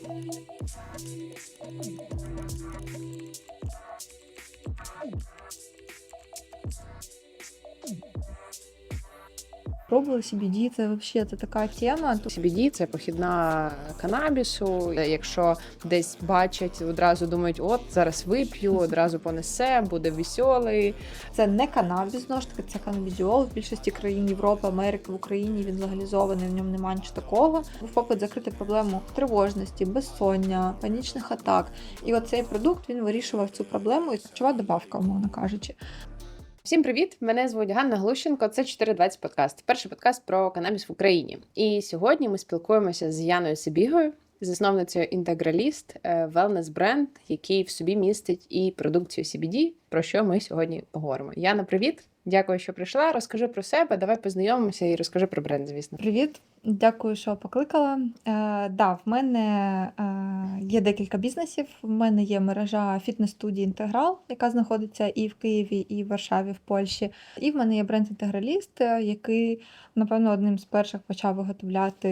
Thank Пробували CBD, це взагалі це така тема. CBD – це похідна канабісу. Якщо десь бачать, одразу думають, от зараз вип'ю, одразу понесе, буде веселий. Це не канабіс, знову ж таки, це канабідіол. В більшості країн Європи, Америки, в Україні він легалізований, в ньому немає нічого такого. Був попит закрити проблему тривожності, безсоння, панічних атак. І оцей продукт він вирішував цю проблему і ключова добавка, умовно кажучи. Всім привіт! Мене звуть Ганна Глущенко. Це 420 подкаст. Перший подкаст про канабіс в Україні. І сьогодні ми спілкуємося з Яною Сибігою, засновницею інтеграліст, велнес бренд, який в собі містить і продукцію CBD, про що ми сьогодні поговоримо. Яна, привіт! Дякую, що прийшла. Розкажи про себе. Давай познайомимося і розкажи про бренд, звісно. Привіт, дякую, що покликала. Е, да, в мене е, є декілька бізнесів. В мене є мережа фітнес-студії Інтеграл, яка знаходиться і в Києві, і в Варшаві, в Польщі. І в мене є бренд інтеграліст, е, який, напевно, одним з перших почав виготовляти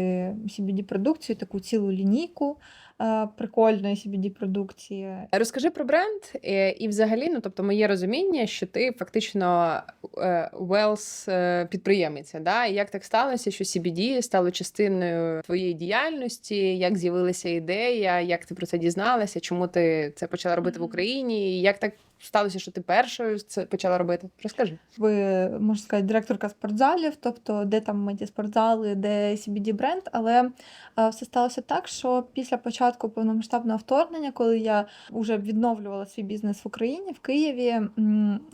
CBD-продукцію, таку цілу лінійку е, прикольної CBD-продукції. Розкажи про бренд е, і, взагалі, ну тобто, моє розуміння, що ти фактично велс підприємиця. Да? І як так сталося, що CBD стало частиною твоєї діяльності? Як з'явилася ідея? Як ти про це дізналася? Чому ти це почала робити в Україні? І як так сталося, що ти першою це почала робити? Розкажи. Ви можна сказати, директорка спортзалів, тобто де там ми ті спортзали, де CBD бренд. Але е, все сталося так, що після початку повномасштабного вторгнення, коли я вже відновлювала свій бізнес в Україні, в Києві,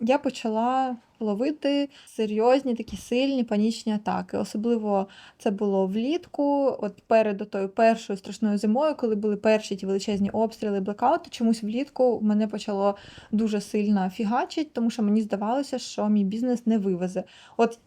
я почала ловити серйозні такі сильні панічні атаки. Особливо це було влітку, от перед тою першою страшною зимою, коли були перші ті величезні обстріли, блекаути. Чомусь влітку мене почало дуже сильно фігачить, тому що мені здавалося, що мій бізнес не вивезе. От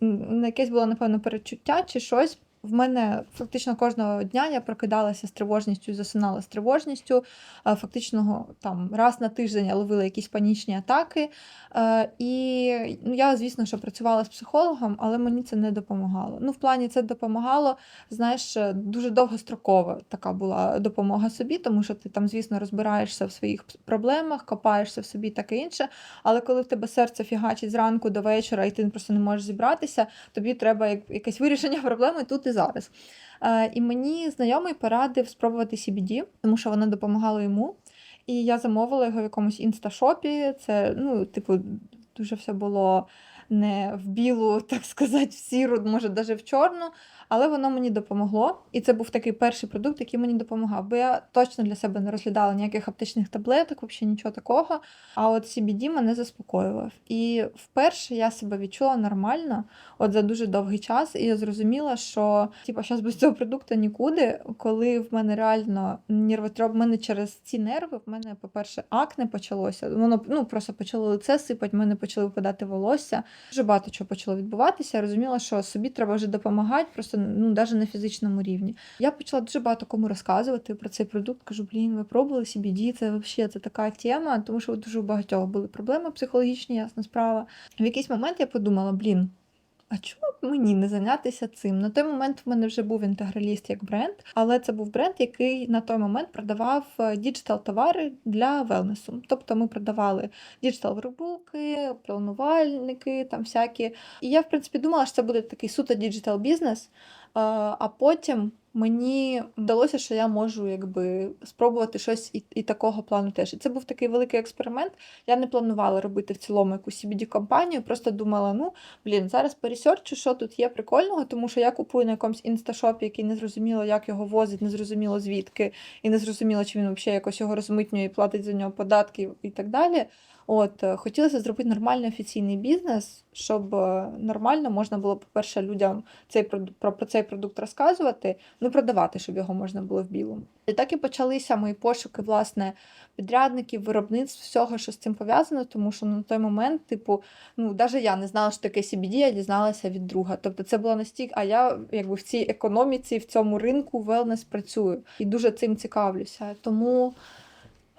якесь було напевно перечуття чи щось. В мене фактично кожного дня я прокидалася з тривожністю засинала з тривожністю. Е, Фактично там раз на тиждень я ловила якісь панічні атаки. Е, І ну, я, звісно, що працювала з психологом, але мені це не допомагало. Ну, в плані це допомагало, знаєш, е, дуже довгострокова така була допомога собі, тому що ти там, звісно, розбираєшся в своїх проблемах, копаєшся в собі таке інше. Але коли в тебе серце фігачить зранку до вечора, і ти просто не можеш зібратися, тобі треба якесь вирішення проблеми тут і зараз. Е, І мені знайомий порадив спробувати CBD, тому що вона допомагала йому. І я замовила його в якомусь інсташопі. Це, ну, типу, дуже все було не в білу, так сказати, в сіру, може, навіть в чорну. Але воно мені допомогло. І це був такий перший продукт, який мені допомагав. Бо я точно для себе не розглядала ніяких аптечних таблеток, взагалі нічого такого. А от CBD мене заспокоював. І вперше я себе відчула нормально, от за дуже довгий час, і я зрозуміла, що типу, зараз без цього продукту нікуди, коли в мене реально нервотроб, в мене через ці нерви, в мене, по-перше, акне почалося. Воно ну просто почало лице сипати, в мене почали випадати волосся. Дуже багато чого почало відбуватися. Я розуміла, що собі треба вже допомагати, просто ну навіть на фізичному рівні. Я почала дуже багато кому розказувати про цей продукт. Кажу, блін, ви пробували CBD, це взагалі це така тема, тому що дуже у багатьох були проблеми психологічні, ясна справа. В якийсь момент я подумала, блін. А чому б мені не зайнятися цим? На той момент в мене вже був інтеграліст як бренд, але це був бренд, який на той момент продавав діджитал товари для велнесу. Тобто ми продавали діджитал вербулки, планувальники, там всякі. І я, в принципі, думала, що це буде такий суто діджитал бізнес. А потім мені вдалося, що я можу якби спробувати щось і, і такого плану теж. І це був такий великий експеримент. Я не планувала робити в цілому якусь CBD-компанію, просто думала, ну блін, зараз пересерчу, що тут є прикольного, тому що я купую на якомусь інсташопі, який не зрозуміло, як його возить, не зрозуміло звідки, і не зрозуміло, чи він взагалі якось його розмитнює і платить за нього податки і так далі. От е, хотілося зробити нормальний офіційний бізнес, щоб е, нормально можна було, по-перше, людям цей про, про цей продукт розказувати, ну продавати, щоб його можна було в білому. І так і почалися мої пошуки, власне, підрядників, виробництв, всього, що з цим пов'язано, тому що на той момент, типу, ну, навіть я не знала, що таке CBD, я дізналася від друга. Тобто це було настільки, а я якби в цій економіці, в цьому ринку велнес працюю і дуже цим цікавлюся. Тому.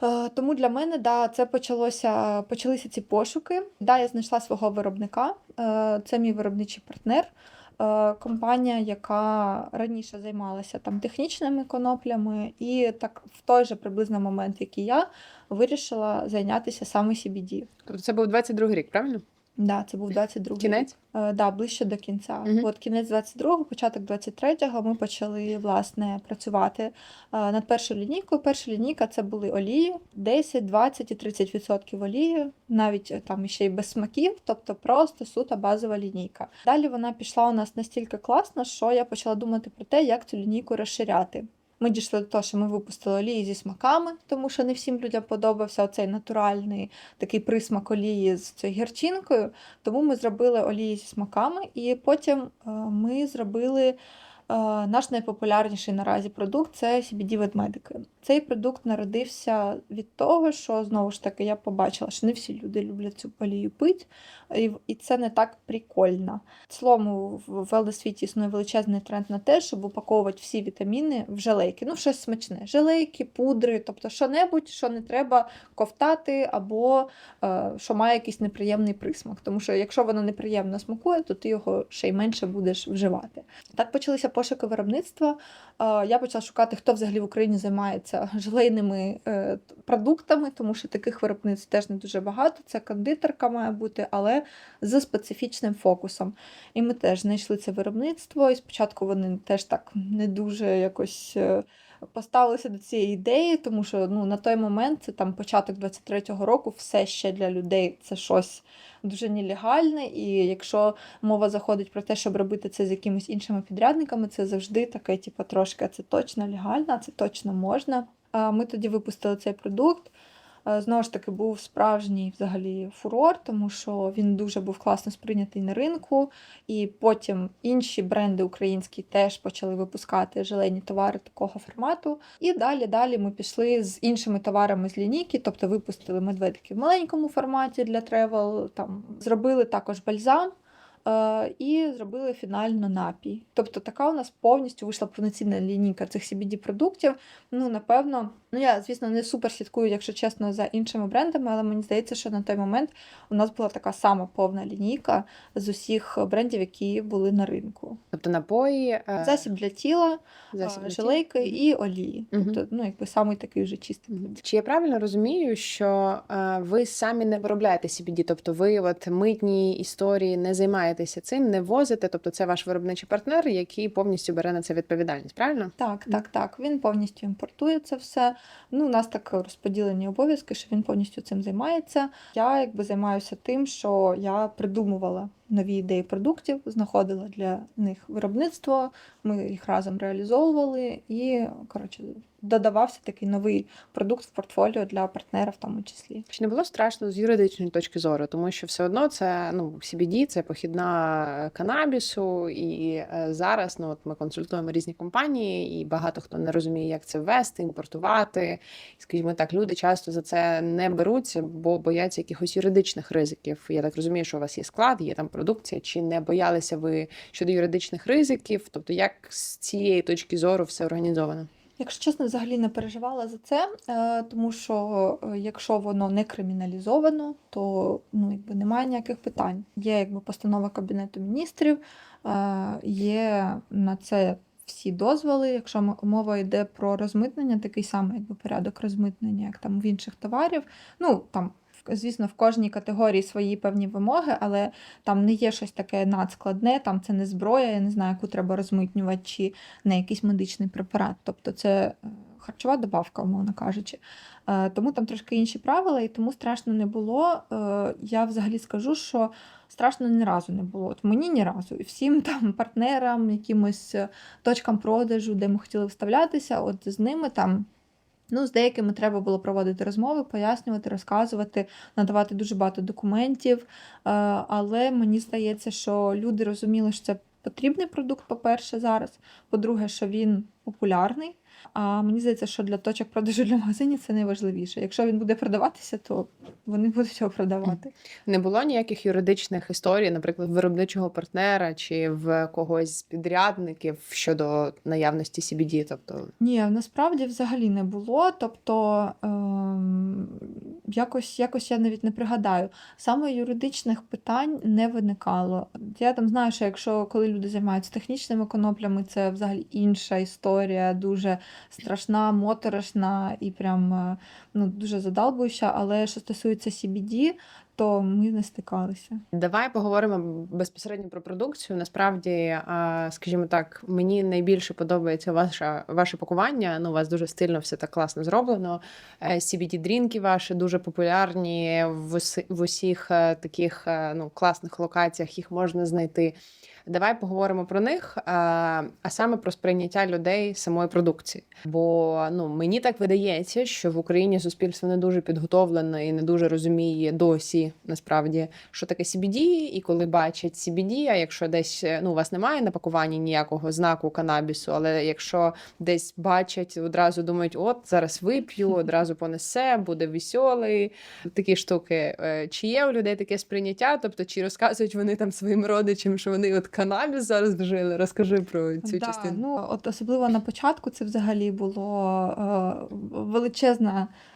Е, Тому для мене да, це почалося, почалися ці пошуки. Да, я знайшла свого виробника, е, це мій виробничий партнер. е, компанія, яка раніше займалася там технічними коноплями, і так в той же приблизно момент, як і я, вирішила зайнятися саме CBD. Тобто це був 22 рік, правильно? Да, це був 22 Кінець? Е, да, ближче до кінця. Мгм. От кінець 22-го, початок 23-го ми почали власне працювати е, над першою лінійкою. Перша лінійка це були олії, 10, 20 і 30% олії, навіть е, там ще й без смаків, тобто просто суто базова лінійка. Далі вона пішла у нас настільки класно, що я почала думати про те, як цю лінійку розширяти. Ми дійшли до того, що ми випустили олії зі смаками, тому що не всім людям подобався оцей натуральний такий присмак олії з цією гірчинкою. Тому ми зробили олії зі смаками, і потім е, ми зробили наш найпопулярніший наразі продукт це CBD ведмедики. Цей продукт народився від того, що знову ж таки я побачила, що не всі люди люблять цю олію пити, і, це не так прикольно. В в велосвіті існує величезний тренд на те, щоб упаковувати всі вітаміни в желейки. Ну, щось смачне. Желейки, пудри, тобто що-небудь, що не треба ковтати, або е, що має якийсь неприємний присмак. Тому що якщо воно неприємно смакує, то ти його ще й менше будеш вживати. Так почалися пошуки виробництва. Е, я почала шукати, хто взагалі в Україні займається желейними е, продуктами, тому що таких виробництв теж не дуже багато. Це кондитерка має бути, але з специфічним фокусом. І ми теж знайшли це виробництво, і спочатку вони теж так не дуже якось. Поставилися до цієї ідеї, тому що ну, на той момент, це там початок 23-го року, все ще для людей це щось дуже нелегальне. І якщо мова заходить про те, щоб робити це з якимись іншими підрядниками, це завжди таке, типу, трошки це точно легально, це точно можна. Ми тоді випустили цей продукт. Е, Знову ж таки, був справжній взагалі фурор, тому що він дуже був класно сприйнятий на ринку. І потім інші бренди українські теж почали випускати желейні товари такого формату. І далі далі ми пішли з іншими товарами з лінійки, тобто випустили медведики в маленькому форматі для тревел, там зробили також бальзам. Е, І зробили фінально напій. Тобто така у нас повністю вийшла повноцінна лінійка цих CBD-продуктів. Ну, напевно, ну я, звісно, не супер слідкую, якщо чесно, за іншими брендами, але мені здається, що на той момент у нас була така сама повна лінійка з усіх брендів, які були на ринку. Тобто напої, е, Засіб для тіла, засіб е, для желейки тіла. і олії. Мгм. Тобто, ну, якби самий такий вже чистий. Чи я правильно розумію, що ви самі не виробляєте CBD, тобто ви от митні історії не займаєтеся цим, не возите, тобто це ваш виробничий партнер, який повністю бере на це відповідальність, правильно? Так, так, так. Він повністю імпортує це все. Ну, у нас так розподілені обов'язки, що він повністю цим займається. Я якби займаюся тим, що я придумувала нові ідеї продуктів, знаходила для них виробництво. Ми їх разом реалізовували і коротше додавався такий новий продукт в портфоліо для партнера, в тому числі. Чи не було страшно з юридичної точки зору, тому що все одно це ну CBD, це похідна канабісу, і е, зараз ну от ми консультуємо різні компанії, і багато хто не розуміє, як це ввести, імпортувати. Скажімо так, люди часто за це не беруться, бо бояться якихось юридичних ризиків. Я так розумію, що у вас є склад, є там продукція. Чи не боялися ви щодо юридичних ризиків? Тобто, як з цієї точки зору все організовано? Якщо чесно, взагалі не переживала за це, е, тому що е, якщо воно не криміналізовано, то ну, якби немає ніяких питань. Є якби постанова Кабінету міністрів, е, є на це всі дозволи. Якщо мова йде про розмитнення, такий самий якби порядок розмитнення, як там в інших товарів. Ну там. Звісно, в кожній категорії свої певні вимоги, але там не є щось таке надскладне, там це не зброя, я не знаю, яку треба розмитнювати, чи не якийсь медичний препарат. Тобто це е, харчова добавка, умовно кажучи. Е, Тому там трошки інші правила, і тому страшно не було. Е, Я взагалі скажу, що страшно ні разу не було. От мені ні разу. І всім там партнерам, якимось точкам продажу, де ми хотіли вставлятися, от з ними там. Ну, з деякими треба було проводити розмови, пояснювати, розказувати, надавати дуже багато документів. Е, Але мені здається, що люди розуміли, що це потрібний продукт, по-перше, зараз. По-друге, що він популярний. А мені здається, що для точок продажу для магазинів це найважливіше. Якщо він буде продаватися, то вони будуть його продавати. Не було ніяких юридичних історій, наприклад, виробничого партнера чи в когось з підрядників щодо наявності CBD, тобто Ні, насправді взагалі не було. Тобто ем, якось, якось я навіть не пригадаю. Саме юридичних питань не виникало. Я там знаю, що якщо коли люди займаються технічними коноплями, це взагалі інша історія, дуже страшна, моторошна і прям е, ну, дуже задалбуюча. Але що стосується CBD, то ми не стикалися. Давай поговоримо безпосередньо про продукцію. Насправді, скажімо так, мені найбільше подобається ваше, ваше пакування. Ну, у вас дуже стильно все так класно зроблено. cbd дрінки ваші дуже популярні в, усіх е, таких е, ну, класних локаціях їх можна знайти. Давай поговоримо про них, а саме про сприйняття людей самої продукції. Бо ну мені так видається, що в Україні суспільство не дуже підготовлено і не дуже розуміє досі насправді, що таке CBD, і коли бачать CBD, а якщо десь ну у вас немає на пакуванні ніякого знаку канабісу, але якщо десь бачать, одразу думають, от зараз вип'ю, одразу понесе, буде веселий. Такі штуки. Е, Чи є у людей таке сприйняття? Тобто, чи розказують вони там своїм родичам, що вони от канабіс зараз вжили? Розкажи про цю Да, частину. Ну, от особливо на початку це взагалі було е, величезна е,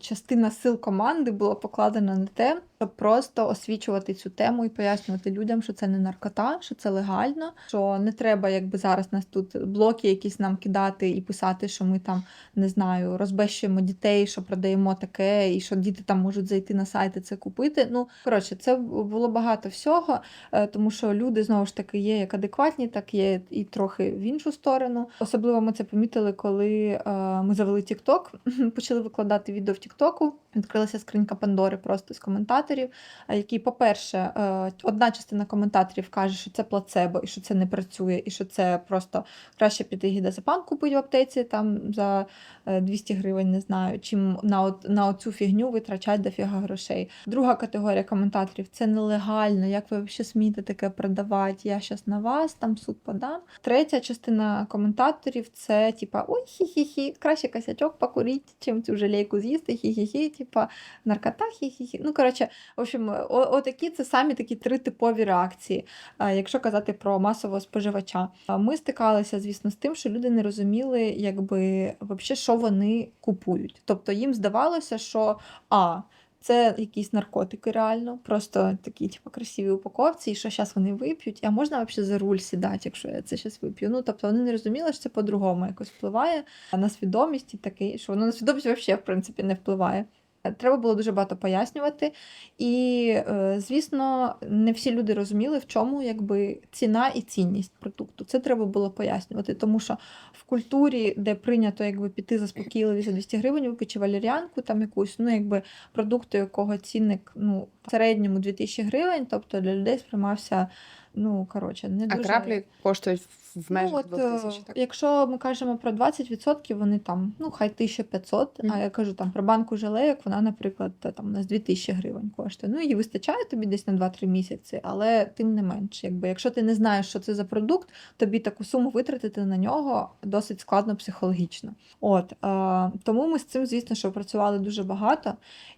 частина сил команди була покладена на те, щоб просто освічувати цю тему і пояснювати людям, що це не наркота, що це легально, що не треба, якби зараз нас тут блоки якісь нам кидати і писати, що ми там не знаю, розбещуємо дітей, що продаємо таке, і що діти там можуть зайти на сайт і це купити. Ну коротше, це було багато всього. Е, тому що люди знову ж таки є як адекватні, так є і трохи в іншу сторону. Особливо ми це помітили, коли е, ми завели TikTok, почали викладати відео в TikTok, Відкрилася скринька Пандори просто з коментаторів, е, які, по-перше, е, одна частина коментаторів каже, що це плацебо і що це не працює, і що це просто краще піти гідазепам купити в аптеці там за е, 200 гривень, не знаю, чим на, от, на оцю фігню витрачати дофіга грошей. Друга категорія коментаторів це нелегально. Як ви взагалі смієте таке продавати? Я щас на вас там суд подам. Третя частина коментаторів це типа ой, хі-хі-хі, краще косячок покуріть, чим цю жалейку з'їсти, хі-хі-хі, типа наркота, хі-хі-хі. Ну коротше, в общем, отакі це самі такі три типові реакції, е, якщо казати про масового споживача. Ми стикалися, звісно, з тим, що люди не розуміли, якби вообще, що вони купують. Тобто їм здавалося, що а. Це якісь наркотики реально, просто такі, типу, красиві упаковці, і що зараз вони вип'ють, а можна взагалі за руль сідати, якщо я це зараз вип'ю. Ну, тобто вони не розуміли, що це по-другому якось впливає на свідомість і таке, що воно на свідомість взагалі, в принципі, не впливає. Треба було дуже багато пояснювати. І, е, звісно, не всі люди розуміли, в чому якби ціна і цінність продукту. Це треба було пояснювати, тому що в культурі, де прийнято якби піти заспокійливі за 200 гривень, випити чи валеріанку там якусь, ну якби продукту, якого цінник ну, в середньому 2000 гривень, тобто для людей сприймався, ну коротше, не А краплі коштують в межах Ну, от, двох тисяч. е, Так? Якщо ми кажемо про 20%, вони там, ну, хай 1500, а я кажу там про банку жалейок, вона, наприклад, там у нас 2000 гривень коштує. Ну, її вистачає тобі десь на 2-3 місяці, але тим не менш, якби, якщо ти не знаєш, що це за продукт, тобі таку суму витратити на нього досить складно психологічно. От, е, тому ми з цим, звісно, що працювали дуже багато.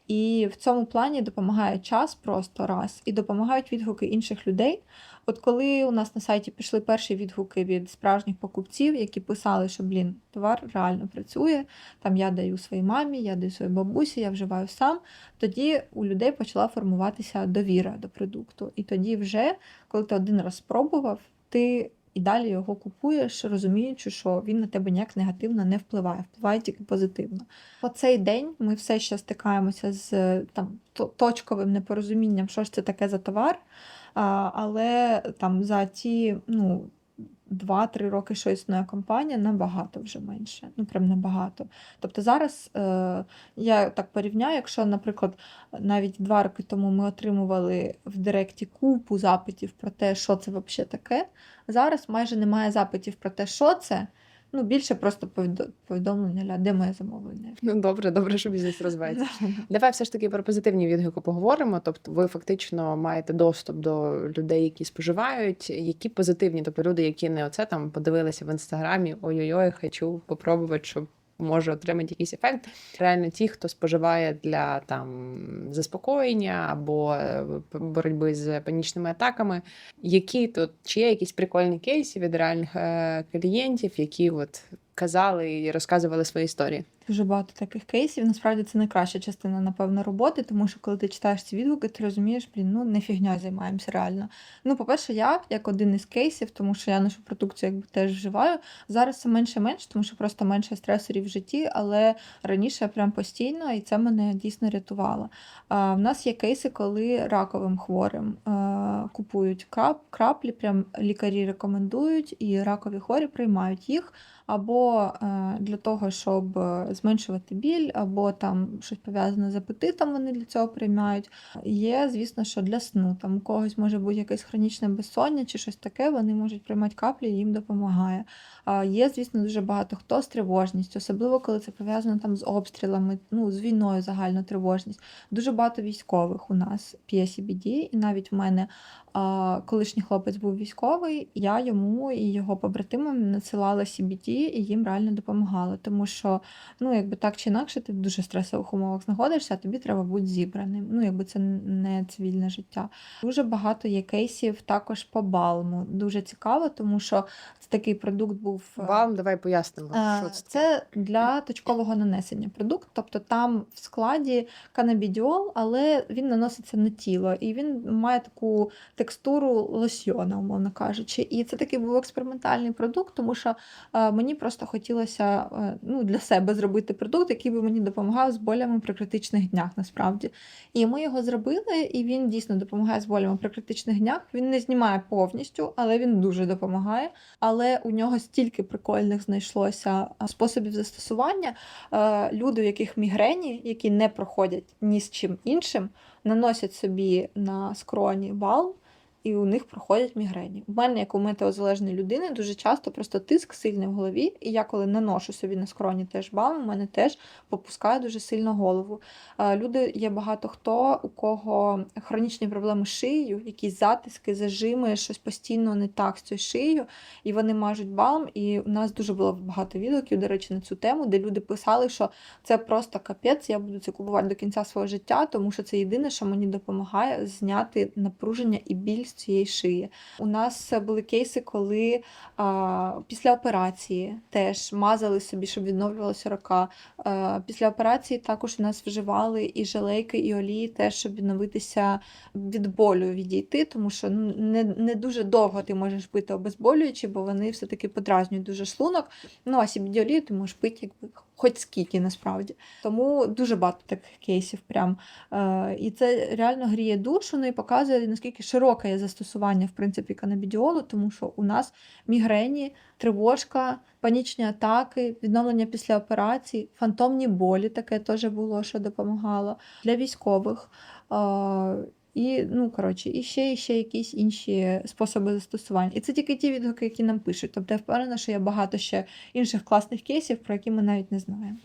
І в цьому плані допомагає час просто раз, і допомагають відгуки інших людей. От коли у нас на сайті пішли перші відгуки від справжніх покупців, які писали, що блін, товар реально працює, там я даю своїй мамі, я даю своїй бабусі, я вживаю сам. Тоді у людей почала формуватися довіра до продукту. І тоді, вже, коли ти один раз спробував, ти і далі його купуєш, розуміючи, що він на тебе ніяк негативно не впливає, впливає тільки позитивно. По цей день ми все ще стикаємося з там точковим непорозумінням, що ж це таке за товар. Але там за ті ну, 2-3 роки, що існує компанія, набагато вже менше. Ну, прям набагато. Тобто зараз е, я так порівняю, якщо, наприклад, навіть два роки тому ми отримували в Директі купу запитів про те, що це взагалі таке. Зараз майже немає запитів про те, що це. Ну, більше просто повідо- повідомлення, де моє замовлення. Ну добре, добре, що бізнес розвивається. Давай все ж таки про позитивні відгуки поговоримо. Тобто, ви фактично маєте доступ до людей, які споживають. Які позитивні, тобто люди, які не оце там подивилися в інстаграмі, ой-ой-ой, хочу попробувати, щоб може отримати якийсь ефект. Реально, ті, хто споживає для там заспокоєння або е, боротьби з панічними атаками. Які тут чи є якісь прикольні кейси від реальних е, клієнтів, які от казали і розказували свої історії? Дуже багато таких кейсів. Насправді це найкраща частина, напевно, роботи, тому що коли ти читаєш ці відгуки, ти розумієш, блін, ну не фігня займаємося реально. Ну, по-перше, я як один із кейсів, тому що я нашу продукцію якби теж вживаю. Зараз це менше менше, тому що просто менше стресорів в житті, але раніше прям постійно, і це мене дійсно рятувало. А, в нас є кейси, коли раковим хворим а, купують крап, краплі, прям лікарі рекомендують, і ракові хворі приймають їх або е, для того, щоб е, зменшувати біль, або там щось пов'язане з апетитом, вони для цього приймають. Є, звісно, що для сну там у когось може бути якесь хронічне безсоння чи щось таке, вони можуть приймати каплі, і їм допомагає. Є, звісно, дуже багато хто з тривожністю, особливо коли це пов'язано там з обстрілами, ну з війною загальна тривожність. Дуже багато військових у нас CBD, і навіть в мене колишній хлопець був військовий, я йому і його побратимам надсилала CBD, і їм реально допомагала. Тому що, ну, якби так чи інакше, ти в дуже стресових умовах знаходишся, а тобі треба бути зібраним. Ну, якби це не цивільне життя. Дуже багато є кейсів також по балму. Дуже цікаво, тому що це такий продукт був. Е, Вам давай пояснимо, Е, що це. Це для точкового нанесення продукт, тобто там в складі канабідіол, але він наноситься на тіло, і він має таку текстуру лосьйона, умовно кажучи. І це такий був експериментальний продукт, тому що е, мені просто хотілося ну, для себе зробити продукт, який би мені допомагав з болями при критичних днях, насправді. І ми його зробили, і він дійсно допомагає з болями при критичних днях. Він не знімає повністю, але він дуже допомагає але у нього стільки прикольних знайшлося способів застосування. Люди, у яких мігрені, які не проходять ні з чим іншим, наносять собі на скроні балм. І у них проходять мігрені. У мене, як у метеозалежної людини, дуже часто просто тиск сильний в голові. І я, коли наношу собі на скроні теж балм, у мене теж попускає дуже сильно голову. Люди є багато хто, у кого хронічні проблеми з шиєю, якісь затиски, зажими, щось постійно не так з цією шиєю, і вони мажуть балм. І у нас дуже було багато відгуків, до речі, на цю тему, де люди писали, що це просто капець, я буду це купувати до кінця свого життя, тому що це єдине, що мені допомагає зняти напруження і біль цієї шиї. У нас були кейси, коли а, після операції теж мазали собі, щоб відновлювалася рука. А, після операції також у нас вживали і желейки, і олії, теж щоб відновитися від болю відійти, тому що ну, не, не дуже довго ти можеш пити обезболюючі, бо вони все-таки подразнюють дуже шлунок. Ну, а CBD ти можеш пити якби хоч скільки насправді. Тому дуже багато таких кейсів. Прям. Е, і це реально гріє душу, ну і показує, наскільки широке є застосування в принципі канабідіолу, тому що у нас мігрені, тривожка, панічні атаки, відновлення після операцій, фантомні болі таке теж було, що допомагало для військових. Е, і, ну, коротше, і ще, і ще якісь інші способи застосування. І це тільки ті відгуки, які нам пишуть. Тобто я впевнена, що є багато ще інших класних кейсів, про які ми навіть не знаємо.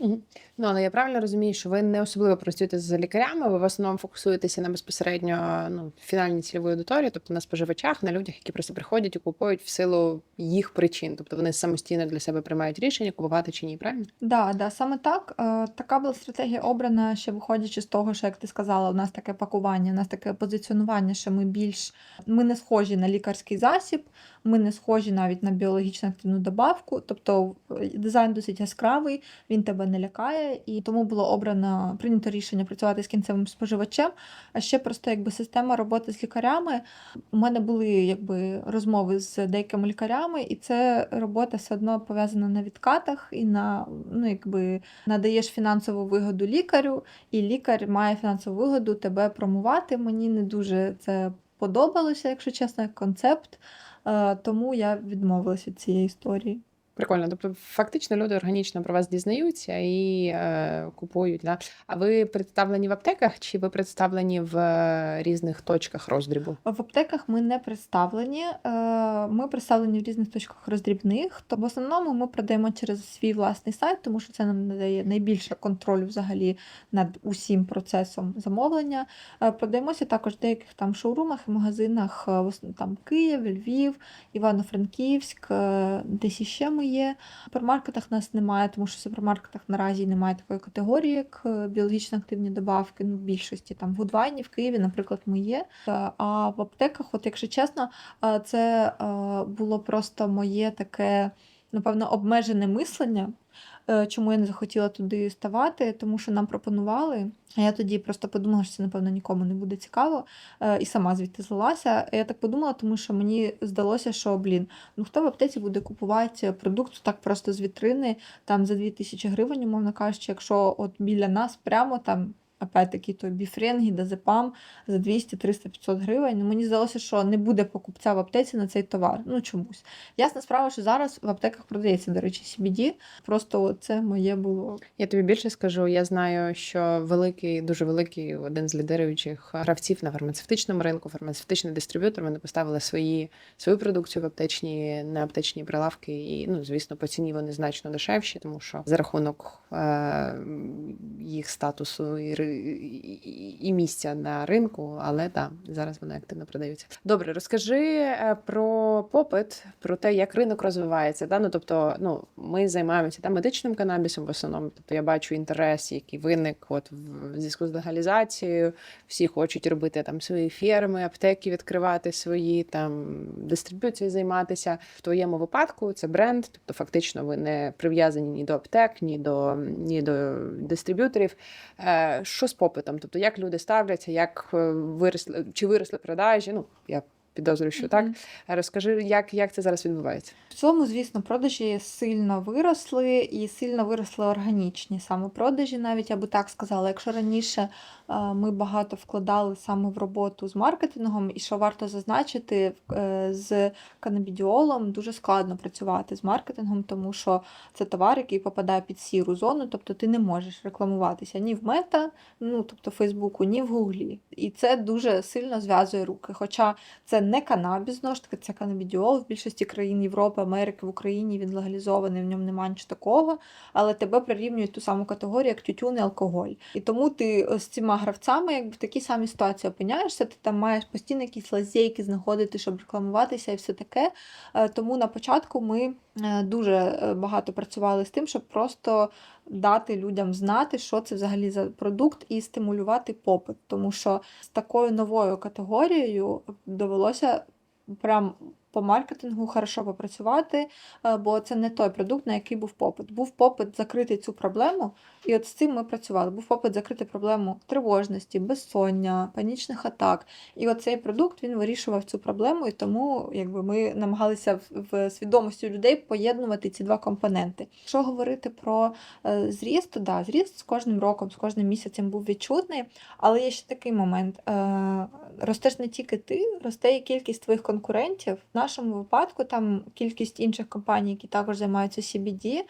Ну, але я правильно розумію, що ви не особливо працюєте з лікарями, ви в основному фокусуєтеся на безпосередньо ну, фінальній цільової аудиторії, тобто на споживачах, на людях, які просто приходять і купують в силу їх причин. Тобто вони самостійно для себе приймають рішення, купувати чи ні, правильно? Да, да, саме так. Е, Така була стратегія обрана, ще виходячи з того, що як ти сказала, у нас таке пакування, у нас таке позиціонування, що ми більш ми не схожі на лікарський засіб, ми не схожі навіть на біологічно активну добавку. Тобто е, дизайн досить яскравий, він тебе не лякає, і тому було обрано прийнято рішення працювати з кінцевим споживачем. А ще просто якби система роботи з лікарями. У мене були якби розмови з деякими лікарями, і це робота все одно пов'язана на відкатах і на ну якби надаєш фінансову вигоду лікарю, і лікар має фінансову вигоду тебе промувати. Мені не дуже це подобалося, якщо чесно, як концепт. Е, Тому я відмовилася від цієї історії. Прикольно. Тобто, фактично, люди органічно про вас дізнаються і е, купують. Да? А ви представлені в аптеках чи ви представлені в е, різних точках роздрібу? В аптеках ми не представлені. е, Ми представлені в різних точках роздрібних. То в основному ми продаємо через свій власний сайт, тому що це нам надає найбільше контролю взагалі над усім процесом замовлення. Е, Продаємося також в деяких там шоурумах і магазинах, е, там Київ, Львів, Івано-Франківськ, е, десь іще ми є. В супермаркетах нас немає, тому що в супермаркетах наразі немає такої категорії, як е, біологічно активні добавки. Ну, в більшості там в Гудвайні, в Києві, наприклад, ми є. Е, А в аптеках, от якщо чесно, е, це було просто моє таке, напевно, обмежене мислення. Е, Чому я не захотіла туди ставати, тому що нам пропонували. А я тоді просто подумала, що це, напевно, нікому не буде цікаво, е, і сама звідти злилася. Я так подумала, тому що мені здалося, що блін, ну хто в аптеці буде купувати продукт так просто з вітрини, там за 2000 гривень, умовно кажучи, якщо от біля нас прямо там. Опять-таки, той біфрен, гідазепам за 200, 300, 500 гривень. Ну, мені здалося, що не буде покупця в аптеці на цей товар. Ну чомусь. Ясна справа, що зараз в аптеках продається, до речі, CBD. Просто це моє було. Я тобі більше скажу. Я знаю, що великий, дуже великий, один з лідируючих гравців на фармацевтичному ринку, фармацевтичний дистриб'ютор. Вони поставили свої свою продукцію в аптечні, на аптечні прилавки. І ну, звісно, по ціні вони значно дешевші, тому що за рахунок е- їх статусу і, і, місця на ринку, але так, зараз вони активно продаються. Добре, розкажи е, про попит, про те, як ринок розвивається. Да? Ну, тобто, ну, ми займаємося там медичним канабісом в основному. Тобто я бачу інтерес, який виник от в зв'язку з легалізацією. Всі хочуть робити там свої ферми, аптеки відкривати свої там дистриб'юцією займатися. В твоєму випадку це бренд, тобто фактично ви не прив'язані ні до аптек, ні до ні до дистриб'юторів. Що з попитом? Тобто, як люди ставляться, як е, виросли чи виросли продажі? Ну я підозрюю, що так. Розкажи, як, як це зараз відбувається? В цілому, звісно, продажі сильно виросли і сильно виросли органічні саме продажі, навіть я би так сказала. Якщо раніше е, ми багато вкладали саме в роботу з маркетингом, і що варто зазначити, е, з канабідіолом дуже складно працювати з маркетингом, тому що це товар, який попадає під сіру зону, тобто ти не можеш рекламуватися ні в мета, ну тобто Фейсбуку, ні в Гуглі. І це дуже сильно зв'язує руки. Хоча це не канабіс, знову ж таки, це канабідіол. В більшості країн Європи, Америки, в Україні він легалізований, в ньому немає нічого такого, але тебе прирівнюють ту саму категорію, як тютюн і алкоголь. І тому ти з цими гравцями якби в такій самій ситуації опиняєшся, ти там маєш постійно якісь лазейки знаходити, щоб рекламуватися і все таке. Е, Тому на початку ми е, дуже е, багато працювали з тим, щоб просто дати людям знати, що це взагалі за продукт, і стимулювати попит. Тому що з такою новою категорією довелося прям по маркетингу хорошо попрацювати, е, бо це не той продукт, на який був попит. Був попит закрити цю проблему, і от з цим ми працювали. Був попит закрити проблему тривожності, безсоння, панічних атак. І от цей продукт він вирішував цю проблему, і тому якби ми намагалися в, свідомості людей поєднувати ці два компоненти. Якщо говорити про е, зріст, то да, зріст з кожним роком, з кожним місяцем був відчутний, але є ще такий момент. Е, ростеш не тільки ти, росте і кількість твоїх конкурентів. Нашому випадку там кількість інших компаній, які також займаються CBD, е,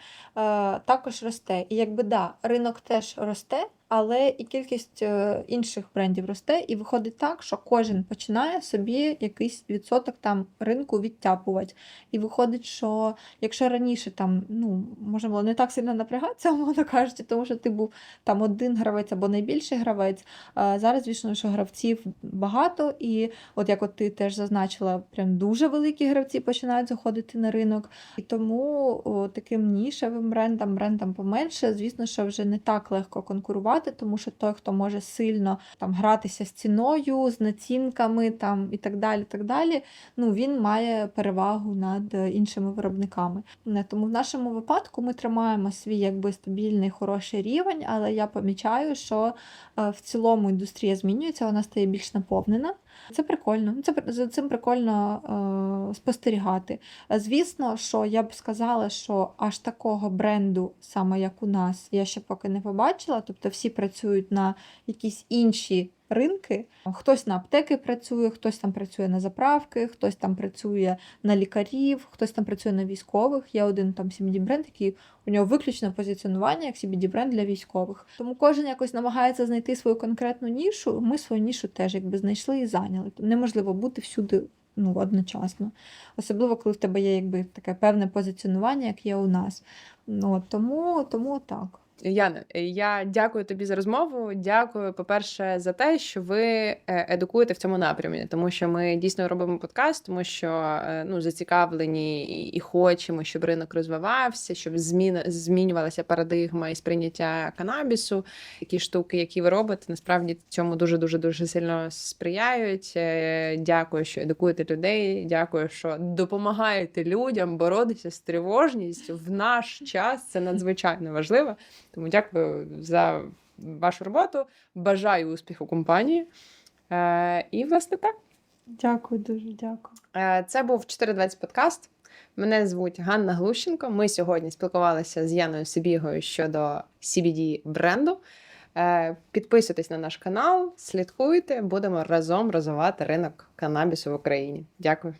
також росте. І якби да, ринок теж росте. Але і кількість е, інших брендів росте, і виходить так, що кожен починає собі якийсь відсоток там ринку відтяпувати. І виходить, що якщо раніше там ну можна було не так сильно напрягатися, умовно кажучи, тому що ти був там один гравець або найбільший гравець. Зараз, звісно, що гравців багато, і от як от ти теж зазначила, прям дуже великі гравці починають заходити на ринок. І тому о, таким нішевим брендам, брендам поменше, звісно, що вже не так легко конкурувати, тому що той, хто може сильно там гратися з ціною, з націнками там і так далі, так далі, ну він має перевагу над е, іншими виробниками. Тому в нашому випадку ми тримаємо свій якби стабільний хороший рівень, але я помічаю, що е, в цілому індустрія змінюється, вона стає більш наповнена. Це прикольно. Це за цим прикольно е, спостерігати. Звісно, що я б сказала, що аж такого бренду, саме як у нас, я ще поки не побачила. Тобто всі працюють на якісь інші ринки. Хтось на аптеки працює, хтось там працює на заправки, хтось там працює на лікарів, хтось там працює на військових. Є один там CBD бренд, який у нього виключне позиціонування як CBD бренд для військових. Тому кожен якось намагається знайти свою конкретну нішу. Ми свою нішу теж якби знайшли і зайняли. Неможливо бути всюди ну, одночасно. Особливо, коли в тебе є якби таке певне позиціонування, як є у нас. Ну, тому, тому так. Яна, я дякую тобі за розмову. Дякую, по-перше, за те, що ви е, едукуєте в цьому напрямі, тому що ми дійсно робимо подкаст, тому що е, ну зацікавлені і, хочемо, щоб ринок розвивався, щоб змін змінювалася парадигма і сприйняття канабісу. Такі штуки, які ви робите, насправді цьому дуже дуже дуже сильно сприяють. Е, Дякую, що едукуєте людей. Дякую, що допомагаєте людям боротися з тривожністю в наш час. Це надзвичайно важливо. Тому дякую за вашу роботу. Бажаю успіху компанії. Е, і, власне, так. Дякую, дуже дякую. Е, Це був 420 подкаст. Мене звуть Ганна Глущенко. Ми сьогодні спілкувалися з Яною Сибігою щодо CBD бренду. Е, Підписуйтесь на наш канал, слідкуйте, будемо разом розвивати ринок канабісу в Україні. Дякую.